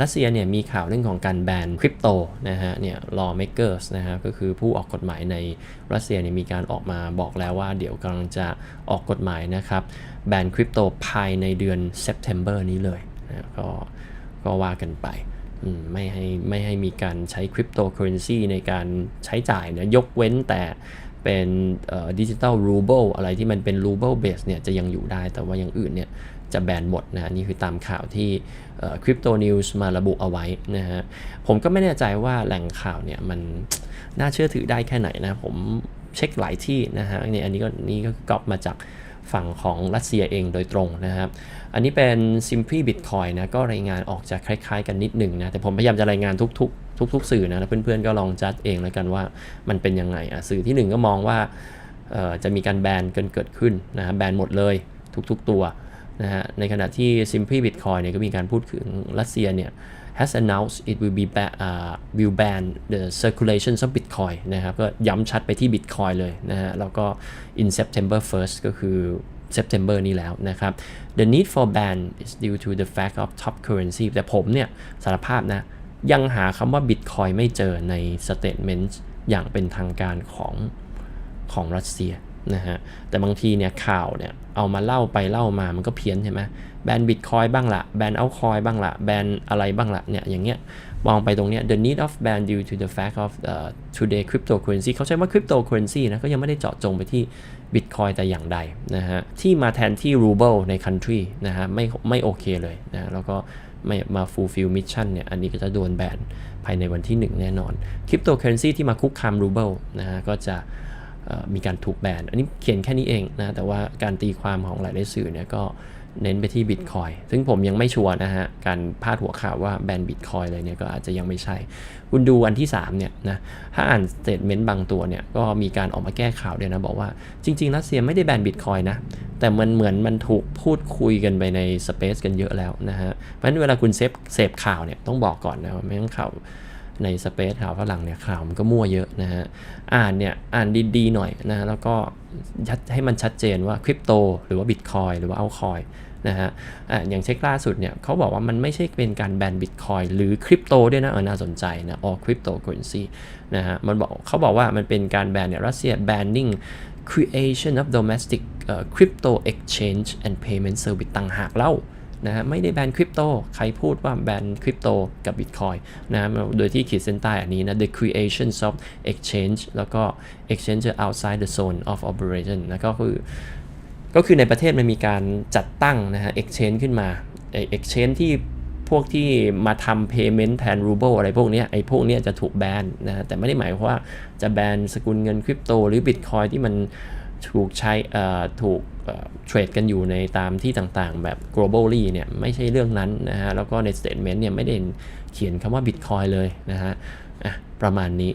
รัสเซียเนี่ยมีข่าวเรื่องของการแบนคริปโตนะฮะเนี่ย lawmakers นะฮะก็คือผู้ออกกฎหมายในรัสเซียเนี่ยมีการออกมาบอกแล้วว่าเดี๋ยวกำลังจะออกกฎหมายนะครับแบนคริปโตภายในเดือน September นี้เลยนะก็ก็ว่ากันไปไม่ให้ไม่ให้มีการใช้คริปโตเคอเรนซีในการใช้จ่ายนะยกเว้นแต่ เป็นดิจิตอลรูเบิลอะไรที่มันเป็นรูเบิลเบสเนี่ยจะยังอยู่ได้แต่ว่าอย่างอื่นเนี่ยจะแบนหมดนะนี่คือตามข่าวที่คริปโตนิวส์มาระบุเอาไว้นะฮะผมก็ไม่แน่ใจว่าแหล่งข่าวเนี่ยมันน่าเชื่อถือได้แค่ไหนนะผมเช็คหลายที่นะฮะนี่อันนี้ก็นี่ก็กอบมาจาก ฝั่งของรัสเซียเองโดยตรงนะครับ อันนี้เป็น Simply Bitcoin นะ ก็รายงานออกจะคล้ายๆกันนิดหนึ่งนะ แต่ผมพยายามจะรายงานทุกๆ ทุกๆ สื่อนะ แล้วเพื่อนๆ ก็ลองจัดเองแล้วกันว่ามันเป็นยังไงอะสื่อที่หนึ่งก็มองว่าจะมีการแบนเกินเกิดขึ้นนะแบนหมดเลยทุกๆ ตัว นะฮะในขณะที่ Simply Bitcoin เนี่ยก็มีการพูดถึงรัสเซียเนี่ย has announced it will be ba- uh, will ban the circulation of Bitcoin นะครับก็ย้ำชัดไปที่ Bitcoin เลยนะฮะแล้วก็ in September 1st ก็คือ September นี้แล้วนะครับ the need for ban is due to the fact of top currency แต่ผมเนี่ยสารภาพนะ ยังหาคำว่า Bitcoin ไม่เจอใน statement อย่างเป็นทางการของของรัสเซีย นะฮะแต่บางทีเนี่ยข่าวเนี่ยเอามาเล่าไปเล่ามามันก็เพี้ยนใช่ไหมแบนบิตคอยบ้างละแบนเอาคอยบ้างละแบนอะไรบ้างละเนี่ยอย่างเงี้ยมองไปตรงเนี้ย the need of ban due to the fact of uh, today cryptocurrency เขาใช้ว่า cryptocurrency นะก็ยังไม่ได้เจาะจงไปที่ Bitcoin แต่อย่างใดนะฮะที่มาแทนที่ ruble ใน country นะฮะไม่ไม่โอเคเลยนะแล้วก็ไม่มา fulfill mission เนี่ยอันนี้ก็จะโดนแบนภายในวันที่ 1 แน่นอน cryptocurrency ที่มาคุกคาม ruble นะฮะก็จะ มีการถูกแบน อันนี้เขียนแค่นี้เองนะ แต่ว่าการตีความของหลายๆสื่อเนี่ยก็เน้นไปที่บิตคอยซึ่งผมยังไม่ชัวร์นะฮะ การพาดหัวข่าวว่าแบนบิตคอยเลยเนี่ยก็อาจจะยังไม่ใช่ คุณดูอันที่ 3 เนี่ยนะ ถ้าอ่านสเตทเมนต์บางตัวเนี่ย ก็มีการออกมาแก้ข่าวด้วยนะ บอกว่าจริงๆรัสเซียไม่ได้แบนบิตคอยนะ แต่มันเหมือนมันถูกพูดคุยกันไปในสเปซกันเยอะแล้วนะฮะ เพราะฉะนั้นเวลาคุณเซฟเสพข่าวเนี่ยต้องบอกก่อนนะว่าไม่งั้นข่าว ในสเปซข่าวฝรั่งเนี่ยข่าวมันก็มั่วเยอะนะฮะอ่านเนี่ยอ่านดีๆหน่อยนะแล้วก็ชัดให้มันชัดเจนว่าคริปโตหรือว่าบิตคอยหรือว่าเอาคอยนะฮะอะอย่างเช็คล่าสุดเนี่ยเขาบอกว่ามันไม่ใช่เป็นการแบนบิตคอยหรือคริปโตด้วยนะเออน่าสนใจนะ all cryptocurrency นะฮะมันบอกเขาบอกว่ามันเป็นการแบนเนี่ยรัสเซีย banning creation of domestic uh, crypto exchange and payment service ต่างหากเล่า นะฮะไม่ได้แบนคริปโตใครพูดว่าแบนคริปโตกับ Bitcoin นะฮะโดยที่ขีดเส้นใต้อันนี้นะ the creation of exchange แล้วก็ exchange outside the zone of operation นะก็คือ ก็คือในประเทศมันมีการจัดตั้งนะฮะ exchange ขึ้นมา exchange ที่พวกที่มาทำ payment แทน ruble อะไรพวกนี้ไอ้พวกนี้จะถูกแบนนะฮะแต่ไม่ได้หมายว่าจะแบนสกุลเงินคริปโตหรือ Bitcoin ที่มัน ถูกใช้ถูกเทรดกันอยู่ในตามที่ต่างๆ แบบ globally เนี่ยไม่ใช่เรื่องนั้นนะฮะ แล้วก็ใน statement เนี่ยไม่ได้เขียนคำว่า Bitcoin เลยนะฮะประมาณนี้